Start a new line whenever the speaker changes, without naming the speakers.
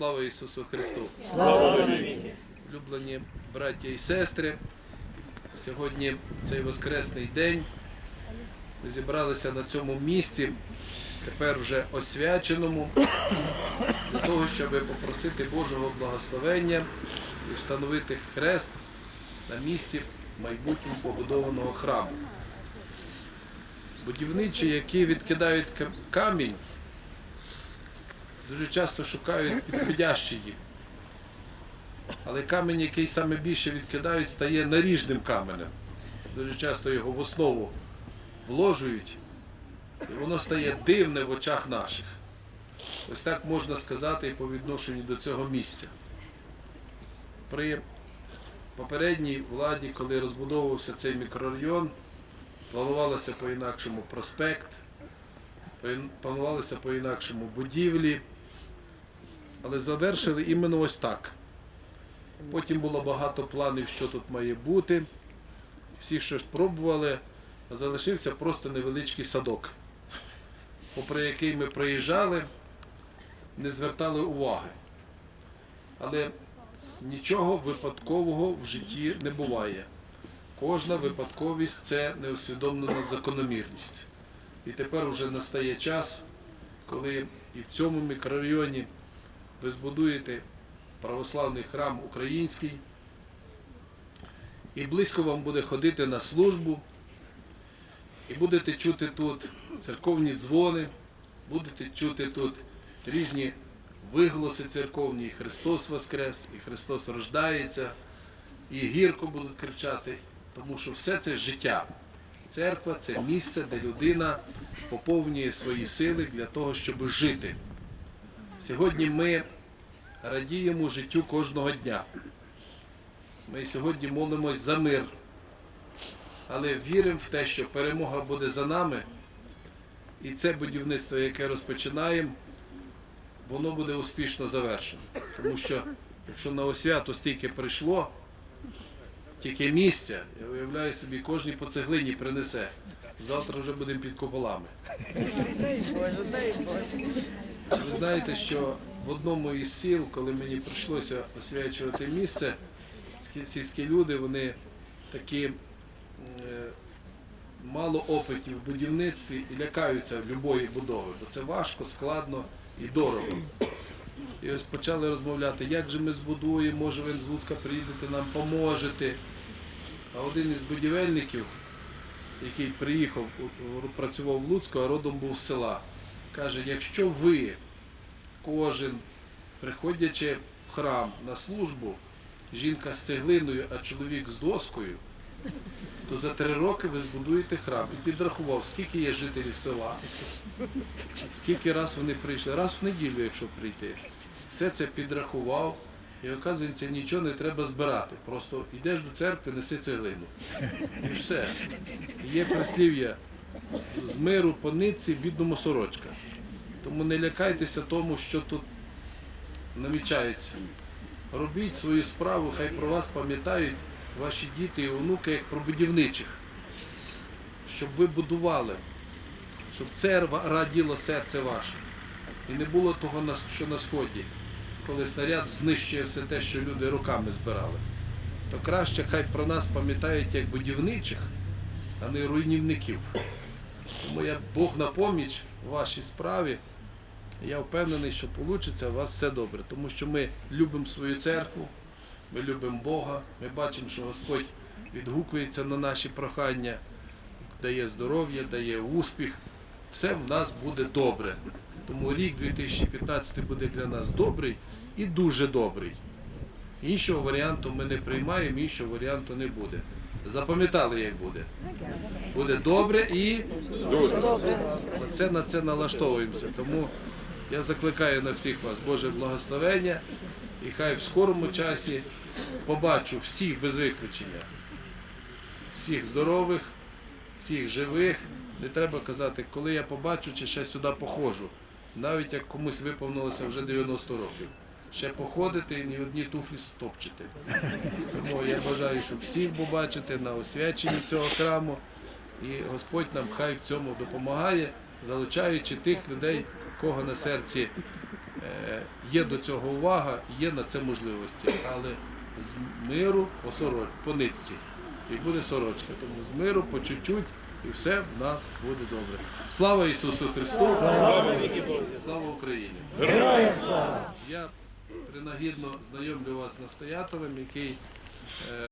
Слава Ісусу Христу!
Слава!
Улюблені браття і сестри, сьогодні цей воскресний день. Ми зібралися на цьому місці, тепер вже освяченому, для того, щоб попросити Божого благословення і встановити хрест на місці майбутнього побудованого храму. Будівничі, які відкидають камінь, дуже часто шукають підходящий їм. Але камінь, який саме більше відкидають, стає наріжним каменем. Дуже часто його в основу вложують, і воно стає дивне в очах наших. Ось так можна сказати і по відношенню до цього місця. При попередній владі, коли розбудовувався цей мікрорайон, планувалося по-інакшому проспект, планувалися по-інакшому будівлі, але завершили іменно ось так. Потім було багато планів, що тут має бути. Всі щось пробували, а залишився просто невеличкий садок, попри який ми проїжджали, не звертали уваги. Але нічого випадкового в житті не буває. Кожна випадковість це неусвідомлена закономірність. І тепер вже настає час, коли і в цьому мікрорайоні ви збудуєте православний храм український. І близько вам буде ходити на службу, і будете чути тут церковні дзвони, будете чути тут різні виголоси церковні, і Христос Воскрес, і Христос рождається, і гірко будуть кричати, тому що все це життя. Церква це місце, де людина поповнює свої сили для того, щоб жити. Сьогодні ми радіємо життю кожного дня. Ми сьогодні молимось за мир, але віримо в те, що перемога буде за нами, і це будівництво, яке розпочинаємо, воно буде успішно завершено. Тому що якщо на освяту стільки прийшло, тільки місця, я уявляю собі, кожній по цеглині принесе. Завтра вже будемо під куполами. Ви знаєте, що в одному із сіл, коли мені прийшлося освячувати місце, сільські люди, вони такі е, мало опитів в будівництві і лякаються любої будови, бо це важко, складно і дорого. І ось почали розмовляти, як же ми збудуємо, може ви з Луцька приїдете, нам поможете. А один із будівельників, який приїхав, працював в Луцьку, а родом був з села, каже, якщо ви кожен, приходячи в храм на службу, жінка з цеглиною, а чоловік з доскою, то за три роки ви збудуєте храм. І підрахував, скільки є жителів села, скільки раз вони прийшли, раз в неділю, якщо прийти. Все це підрахував. І оказується, нічого не треба збирати. Просто йдеш до церкви, неси цеглину. І все. Є прислів'я з- миру по нитці бідному сорочка. Тому не лякайтеся тому, що тут намічається. Робіть свою справу, хай про вас пам'ятають ваші діти і онуки як про будівничих, щоб ви будували, щоб це раділо серце ваше. І не було того, що на сході, коли снаряд знищує все те, що люди руками збирали. То краще хай про нас пам'ятають як будівничих, а не руйнівників. Тому я Бог на поміч у вашій справі. Я впевнений, що вийде у вас все добре, тому що ми любимо свою церкву, ми любимо Бога, ми бачимо, що Господь відгукується на наші прохання, дає здоров'я, дає успіх. Все в нас буде добре. Тому рік 2015 буде для нас добрий і дуже добрий. Іншого варіанту ми не приймаємо, іншого варіанту не буде. Запам'ятали, як буде. Буде добре і це на це налаштовуємося. Тому я закликаю на всіх вас Боже благословення, і хай в скорому часі побачу всіх без виключення, всіх здорових, всіх живих. Не треба казати, коли я побачу чи ще сюди походжу. Навіть як комусь виповнилося вже 90 років. Ще походити і ні одні туфлі стопчити. Тому я бажаю, щоб всіх побачити на освяченні цього храму. І Господь нам хай в цьому допомагає, залучаючи тих людей, у кого на серці Е, Є до цього увага, є на це можливості, але з миру по сороч, по нитці. І буде сорочка. Тому з миру по чуть-чуть і все в нас буде добре. Слава Ісусу Христу! Слава Україні! Я принагідно знайомлю вас з настоятелем, який е,